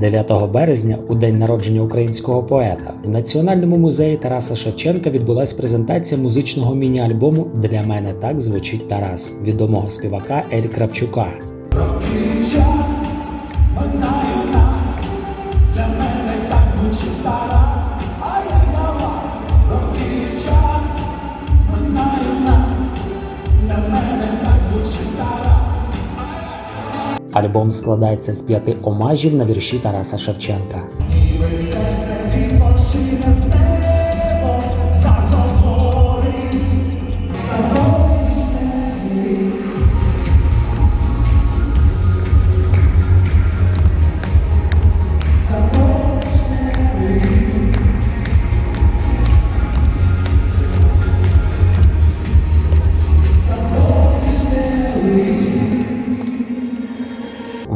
9 березня, у день народження українського поета, в Національному музеї Тараса Шевченка відбулась презентація музичного міні-альбому Для мене так звучить Тарас відомого співака Ель Кравчука. час нас, для мене так звучить Тарас, Альбом складається з п'яти омажів на вірші Тараса Шевченка.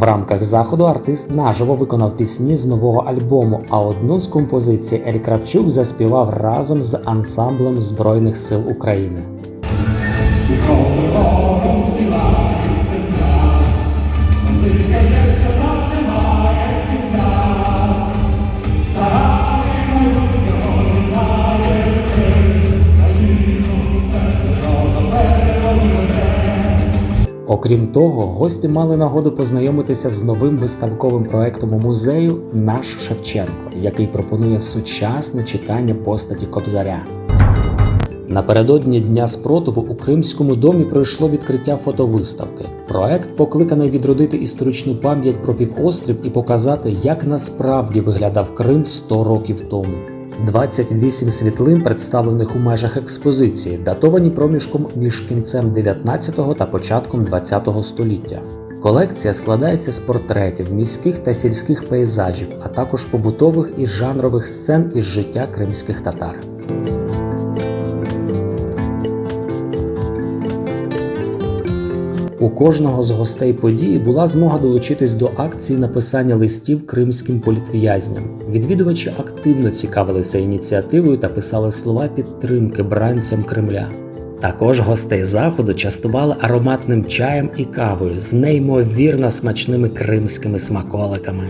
В рамках заходу артист наживо виконав пісні з нового альбому, а одну з композицій Ель Кравчук заспівав разом з ансамблем Збройних сил України. Окрім того, гості мали нагоду познайомитися з новим виставковим проектом у музею Наш Шевченко, який пропонує сучасне читання постаті Кобзаря. Напередодні Дня спротиву у Кримському домі пройшло відкриття фотовиставки. Проект покликаний відродити історичну пам'ять про півострів і показати, як насправді виглядав Крим 100 років тому. 28 світлин, представлених у межах експозиції, датовані проміжком між кінцем 19 та початком 20 століття. Колекція складається з портретів, міських та сільських пейзажів, а також побутових і жанрових сцен із життя кримських татар. У кожного з гостей події була змога долучитись до акції написання листів кримським політв'язням. Відвідувачі активно цікавилися ініціативою та писали слова підтримки бранцям Кремля. Також гостей заходу частували ароматним чаєм і кавою з неймовірно смачними кримськими смаколиками.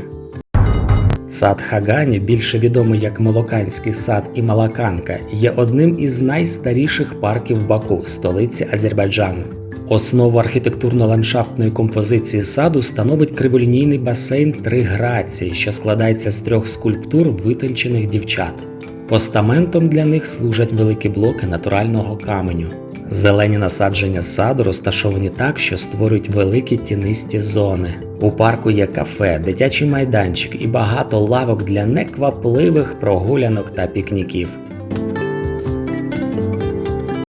Сад Хагані, більше відомий як Молоканський сад і Малаканка, є одним із найстаріших парків Баку, столиці Азербайджану. Основу архітектурно-ландшафтної композиції саду становить криволінійний басейн три грації, що складається з трьох скульптур витончених дівчат. Постаментом для них служать великі блоки натурального каменю. Зелені насадження саду розташовані так, що створюють великі тінисті зони. У парку є кафе, дитячий майданчик і багато лавок для неквапливих прогулянок та пікніків.